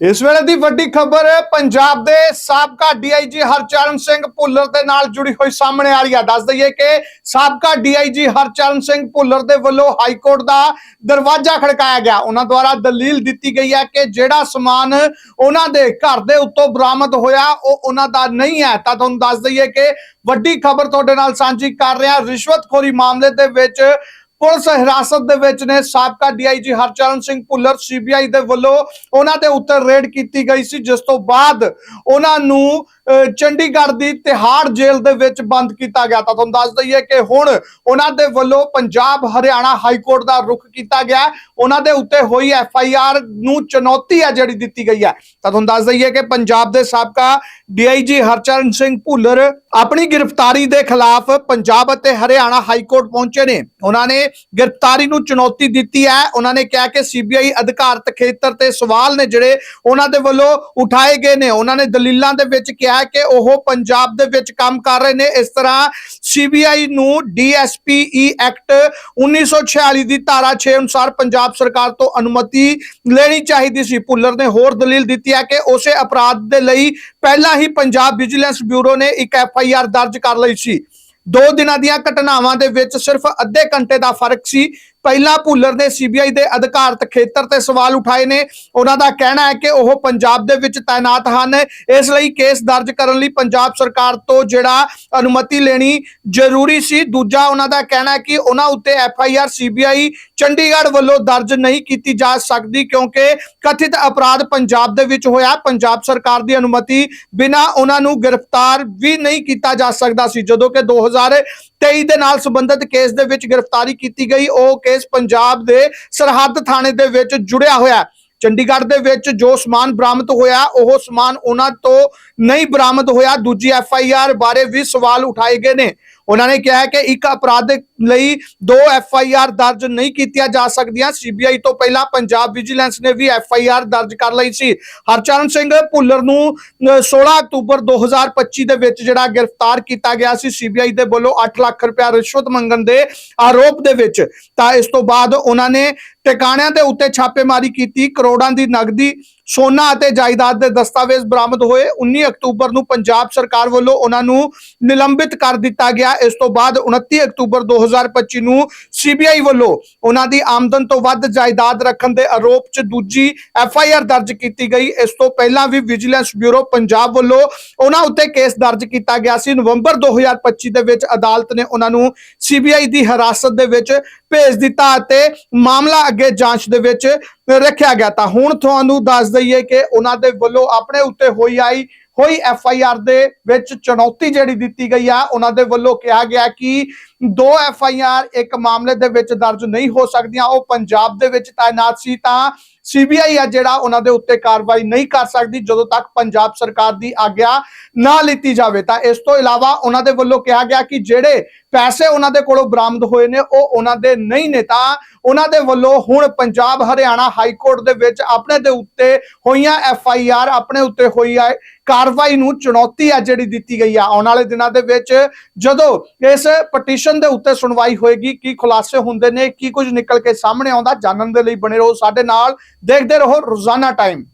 ਇਸ ਵੇਲੇ ਦੀ ਵੱਡੀ ਖਬਰ, ਪੰਜਾਬ ਦੇ ਸਾਬਕਾ ਡੀਆਈਜੀ ਹਰਚਰਨ ਸਿੰਘ ਭੁੱਲਰ ਦੇ ਨਾਲ ਜੁੜੀ ਹੋਈ ਸਾਹਮਣੇ ਆ ਰਹੀ ਹੈ ਦੱਸ ਦਈਏ ਕਿ ਸਾਬਕਾ ਡੀਆਈਜੀ ਹਰਚਰਨ ਸਿੰਘ ਭੁੱਲਰ ਦੇ ਵੱਲੋਂ ਹਾਈ ਕੋਰਟ ਦਾ ਦਰਵਾਜ਼ਾ ਖੜਕਾਇਆ ਗਿਆ। ਉਹਨਾਂ ਦੁਆਰਾ ਦਲੀਲ ਦਿੱਤੀ ਗਈ ਹੈ ਕਿ ਜਿਹੜਾ ਸਮਾਨ ਉਹਨਾਂ ਦੇ ਘਰ ਦੇ ਉੱਤੋਂ ਬਰਾਮਦ ਹੋਇਆ, ਉਹ ਉਹਨਾਂ ਦਾ ਨਹੀਂ ਹੈ। ਤਾਂ ਤੁਹਾਨੂੰ ਦੱਸ ਦਈਏ ਕਿ ਵੱਡੀ ਖਬਰ ਤੁਹਾਡੇ ਨਾਲ ਸਾਂਝੀ ਕਰ ਰਿਹਾ। ਰਿਸ਼ਵਤਖੋਰੀ ਮਾਮਲੇ ਦੇ ਵਿੱਚ ਪੁਲਿਸ ਹਿਰਾਸਤ ਦੇ ਵਿੱਚ ਨੇ। ਸਾਬਕਾ ਡੀਆਈਜੀ ਹਰਚਰਨ ਸਿੰਘ ਭੁੱਲਰ ਸੀਬੀਆਈ ਦੇ ਵੱਲੋਂ ਉਹਨਾਂ ਦੇ ਉੱਤੇ ਰੇਡ ਕੀਤੀ ਗਈ ਸੀ, ਜਿਸ ਤੋਂ ਬਾਅਦ ਉਹਨਾਂ ਨੂੰ ਚੰਡੀਗੜ੍ਹ ਦੀ ਤਿਹਾੜ ਜੇਲ੍ਹ ਦੇ ਵਿੱਚ ਬੰਦ ਕੀਤਾ ਗਿਆ ਤਾਂ ਤੁਹਾਨੂੰ ਦੱਸ ਦਈਏ ਕਿ ਹੁਣ ਉਹਨਾਂ ਦੇ ਵੱਲੋਂ ਪੰਜਾਬ ਹਰਿਆਣਾ ਹਾਈ ਕੋਰਟ ਦਾ ਰੁਖ ਕੀਤਾ ਗਿਆ। ਉਹਨਾਂ ਦੇ ਉੱਤੇ ਹੋਈ ਐਫ ਆਈ ਆਰ ਨੂੰ ਚੁਣੌਤੀ ਹੈ ਜਿਹੜੀ ਦਿੱਤੀ ਗਈ ਹੈ। ਤਾਂ ਤੁਹਾਨੂੰ ਦੱਸ ਦਈਏ ਕਿ ਪੰਜਾਬ ਦੇ ਸਾਬਕਾ ਡੀਆਈਜੀ ਹਰਚਰਨ ਸਿੰਘ ਭੁੱਲਰ ਆਪਣੀ ਗ੍ਰਿਫਤਾਰੀ ਦੇ ਖਿਲਾਫ ਪੰਜਾਬ ਅਤੇ ਹਰਿਆਣਾ ਹਾਈ ਕੋਰਟ ਪਹੁੰਚੇ ਨੇ। ਉਹਨਾਂ ਨੇ ਗ੍ਰਿਫਤਾਰੀ ਨੂੰ ਚੁਣੌਤੀ ਦਿੱਤੀ ਹੈ। ਉਹਨਾਂ ਨੇ ਕਿਹਾ ਕਿ ਸੀਬੀਆਈ ਅਧਿਕਾਰਤ ਖੇਤਰ ਤੇ ਸਵਾਲ ਨੇ ਜਿਹੜੇ ਉਹਨਾਂ ਦੇ ਵੱਲੋਂ ਉਠਾਏ ਗਏ ਨੇ। ਉਹਨਾਂ ਨੇ ਦਲੀਲਾਂ ਦੇ ਵਿੱਚ ਕਿਹਾ ਕਿ ਉਹ ਪੰਜਾਬ ਦੇ ਵਿੱਚ ਕੰਮ ਕਰ ਰਹੇ ਨੇ। ਇਸ ਤਰ੍ਹਾਂ ਸੀਬੀਆਈ ਨੂੰ ਡੀਐਸਪੀਈ ਐਕਟ 1946 ਦੀ ਧਾਰਾ 6 ਅਨੁਸਾਰ ਪੰਜਾਬ ਸਰਕਾਰ ਤੋਂ ਅਨੁਮਤੀ ਲੈਣੀ ਚਾਹੀਦੀ ਸੀ। ਭੁੱਲਰ ਨੇ ਹੋਰ ਦਲੀਲ ਦਿੱਤੀ ਹੈ ਕਿ ਉਸੇ ਅਪਰਾਧ ਦੇ ਲਈ ਪਹਿਲਾਂ ਹੀ ਪੰਜਾਬ ਵਿਜੀਲੈਂਸ ਬਿਊਰੋ ਨੇ ਇੱਕ ਐਫ ਆਈ ਆਰ ਦਰਜ ਕਰ ਲਈ ਸੀ। ਦੋ ਦਿਨਾਂ ਦੀਆਂ ਘਟਨਾਵਾਂ ਦੇ ਵਿੱਚ ਸਿਰਫ ਅੱਧੇ ਘੰਟੇ ਦਾ ਫ਼ਰਕ ਸੀ। ਪਹਿਲਾਂ ਭੁੱਲਰ ਨੇ ਸੀਬੀਆਈ ਦੇ ਅਧਿਕਾਰਤ ਖੇਤਰ ਤੇ ਸਵਾਲ ਉਠਾਏ ਨੇ। ਉਹਨਾਂ ਦਾ ਕਹਿਣਾ ਹੈ ਕਿ ਉਹ ਪੰਜਾਬ ਦੇ ਵਿੱਚ ਤਾਇਨਾਤ ਹਨ। ਇਸ ਲਈ ਕੇਸ ਦਰਜ ਕਰਨ ਲਈ ਪੰਜਾਬ ਸਰਕਾਰ ਤੋਂ ਜਿਹੜਾ ਅਨੁਮਤੀ ਲੈਣੀ ਜ਼ਰੂਰੀ ਸੀ। ਦੂਜਾ ਉਹਨਾਂ ਦਾ ਕਹਿਣਾ ਹੈ ਕਿ ਉਹਨਾਂ ਉੱਤੇ F I R CBI Chandigarh ਵੱਲੋਂ ਦਰਜ ਨਹੀਂ ਕੀਤੀ ਜਾ ਸਕਦੀ ਕਿਉਂਕਿ ਕਥਿਤ ਅਪਰਾਧ ਪੰਜਾਬ ਦੇ ਵਿੱਚ ਹੋਇਆ। ਪੰਜਾਬ ਸਰਕਾਰ ਦੀ ਅਨੁਮਤੀ ਬਿਨਾਂ ਉਹਨਾਂ ਨੂੰ ਗ੍ਰਿਫਤਾਰ ਵੀ ਨਹੀਂ ਕੀਤਾ ਜਾ ਸਕਦਾ ਸੀ। ਜਦੋਂ ਕਿ 2023 ਦੇ ਨਾਲ ਸੰਬੰਧਿਤ ਕੇਸ ਦੇ ਵਿੱਚ ਗ੍ਰਿਫਤਾਰੀ ਕੀਤੀ ਗਈ। ਉਹ ਕੇਸ ਪੰਜਾਬ ਦੇ ਸਰਹੱਦ ਥਾਣੇ ਦੇ ਵਿੱਚ ਜੁੜਿਆ ਹੋਇਆ ਚੰਡੀਗੜ੍ਹ ਦੇ ਵਿੱਚ ਜੋ ਸਮਾਨ ਬਰਾਮਦ ਹੋਇਆ, ਉਹ ਸਮਾਨ ਉਹਨਾਂ ਤੋਂ ਨਹੀਂ ਬਰਾਮਦ ਹੋਇਆ। ਦੂਜੀ ਐਫ ਆਈ ਆਰ ਬਾਰੇ ਵੀ ਸਵਾਲ ਉਠਾਏ ਗਏ ਨੇ। ਉਹਨਾਂ ਨੇ ਕਿਹਾ ਕਿ ਇੱਕ ਅਪਰਾਧ ਲਈ ਦੋ ਐਫ ਆਈ ਆਰ ਦਰਜ ਨਹੀਂ ਕੀਤੀਆਂ ਜਾ ਸਕਦੀਆਂ। ਸੀਬੀਆਈ ਤੋਂ ਪਹਿਲਾਂ ਪੰਜਾਬ ਵਿਜੀਲੈਂਸ ਨੇ ਵੀ ਐਫ ਆਈ ਆਰ ਦਰਜ ਕਰ ਲਈ ਸੀ। ਹਰਚਰਨ ਸਿੰਘ ਭੁੱਲਰ ਨੂੰ ਅਹ, 16 ਅਕਤੂਬਰ 2025 ਦੇ ਵਿੱਚ ਜਿਹੜਾ ਗ੍ਰਿਫਤਾਰ ਕੀਤਾ ਗਿਆ ਸੀ ਸੀਬੀਆਈ ਦੇ ਵੱਲੋਂ 8 ਲੱਖ ਰੁਪਇਆ ਰਿਸ਼ਵਤ ਮੰਗਣ ਦੇ ਆਰੋਪ ਦੇ ਵਿੱਚ ਤਾਂ ਇਸ ਤੋਂ ਬਾਅਦ ਉਹਨਾਂ ਨੇ ਟਿਕਾਣਿਆਂ ਦੇ ਉੱਤੇ ਛਾਪੇਮਾਰੀ ਕੀਤੀ ਕਰੋੜਾਂ ਦੀ ਨਗਦੀ ਸੋਨਾ ਅਤੇ ਜਾਇਦਾਦ ਦੇ ਦਸਤਾਵੇਜ਼ ਬਰਾਮਦ ਹੋਏ। 19 ਅਕਤੂਬਰ ਨੂੰ ਪੰਜਾਬ ਸਰਕਾਰ ਵੱਲੋਂ ਉਹਨਾਂ ਨੂੰ ਨਿਲੰਬਿਤ ਕਰ ਦਿੱਤਾ ਗਿਆ। ਇਸ ਤੋਂ ਬਾਅਦ 29 ਅਕਤੂਬਰ 2025 ਨੂੰ ਸੀਬੀਆਈ ਵੱਲੋਂ ਉਹਨਾਂ ਦੀ ਆਮਦਨ ਤੋਂ ਵੱਧ ਜਾਇਦਾਦ ਰੱਖਣ ਦੇ ਆਰੋਪ 'ਚ ਦੂਜੀ ਐਫ ਆਈ ਆਰ ਦਰਜ ਕੀਤੀ ਗਈ। ਇਸ ਤੋਂ ਪਹਿਲਾਂ ਵੀ ਵਿਜੀਲੈਂਸ ਬਿਊਰੋ ਪੰਜਾਬ ਵੱਲੋਂ ਉਹਨਾਂ ਉੱਤੇ ਕੇਸ ਦਰਜ ਕੀਤਾ ਗਿਆ ਸੀ। ਨਵੰਬਰ 2025 ਦੇ ਵਿੱਚ ਅਦਾਲਤ ਨੇ ਉਹਨਾਂ ਨੂੰ ਸੀਬੀਆਈ ਦੀ ਹਿਰਾਸਤ ਦੇ ਵਿੱਚ ਭੇਜ ਦਿੱਤਾ ਅਤੇ ਮਾਮਲਾ ਅੱਗੇ ਜਾਂਚ ਦੇ ਵਿੱਚ ਰੱਖਿਆ ਗਿਆ। ਤਾਂ ਹੁਣ ਤੁਹਾਨੂੰ ਦੱਸ ਦਈਏ ਕਿ ਉਹਨਾਂ ਦੇ ਵੱਲੋਂ ਆਪਣੇ ਉੱਤੇ ਹੋਈ ਆਈ, ਹੋਈ ਐਫ ਆਈ ਆਰ ਦੇ ਵਿੱਚ ਚੁਣੌਤੀ ਜਿਹੜੀ ਦਿੱਤੀ ਗਈ ਆ, ਉਹਨਾਂ ਦੇ ਵੱਲੋਂ ਕਿਹਾ ਗਿਆ ਕਿ ਦੋ ਐਫ ਆਈ ਆਰ ਇੱਕ ਮਾਮਲੇ ਦੇ ਵਿੱਚ ਦਰਜ ਨਹੀਂ ਹੋ ਸਕਦੀਆਂ, ਉਹ ਪੰਜਾਬ ਦੇ ਵਿੱਚ ਤਾਇਨਾਤ ਸੀ ਤਾਂ ਸੀਬੀਆਈ ਆ ਜਿਹੜਾ ਉਹਨਾਂ ਦੇ ਉੱਤੇ ਕਾਰਵਾਈ ਨਹੀਂ ਕਰ ਸਕਦੀ ਜਦੋਂ ਤੱਕ ਪੰਜਾਬ ਸਰਕਾਰ ਦੀ ਆਗਿਆ ਨਾ ਲਿੱਤੀ ਜਾਵੇ। ਤਾਂ ਇਸ ਤੋਂ ਇਲਾਵਾ ਉਹਨਾਂ ਦੇ ਵੱਲੋਂ ਕਿਹਾ ਗਿਆ ਕਿ ਜਿਹੜੇ ਪੈਸੇ ਉਹਨਾਂ ਦੇ ਕੋਲੋਂ ਬਰਾਮਦ ਹੋਏ ਨੇ, ਉਹ ਉਹਨਾਂ ਦੇ ਨਹੀਂ ਨੇ। ਤਾਂ ਉਹਨਾਂ ਦੇ ਵੱਲੋਂ ਹੁਣ ਪੰਜਾਬ ਹਰਿਆਣਾ ਹਾਈ ਕੋਰਟ ਦੇ ਵਿੱਚ ਆਪਣੇ ਦੇ ਉੱਤੇ ਹੋਈਆਂ ਐਫ ਆਈ ਆਰ ਆਪਣੇ ਉੱਤੇ ਹੋਈ ਆ ਕਾਰਵਾਈ ਨੂੰ ਚੁਣੌਤੀ ਆ ਜਿਹੜੀ ਦਿੱਤੀ ਗਈ ਆ। ਆਉਣ ਵਾਲੇ ਦਿਨਾਂ ਦੇ ਵਿੱਚ ਜਦੋਂ ਇਸ ਪਟੀਸ਼ਨ ਦੇ ਉੱਤੇ ਸੁਣਵਾਈ ਹੋਏਗੀ, ਕੀ ਖੁਲਾਸੇ ਹੁੰਦੇ ਨੇ, ਕੀ ਕੁਝ ਨਿਕਲ ਕੇ ਸਾਹਮਣੇ ਆਉਂਦਾ, ਜਾਣਨ ਦੇ ਲਈ ਬਣੇ ਰਹੋ ਸਾਡੇ ਨਾਲ। ਦੇਖਦੇ ਰਹੋ ਰੋਜ਼ਾਨਾ ਟਾਈਮ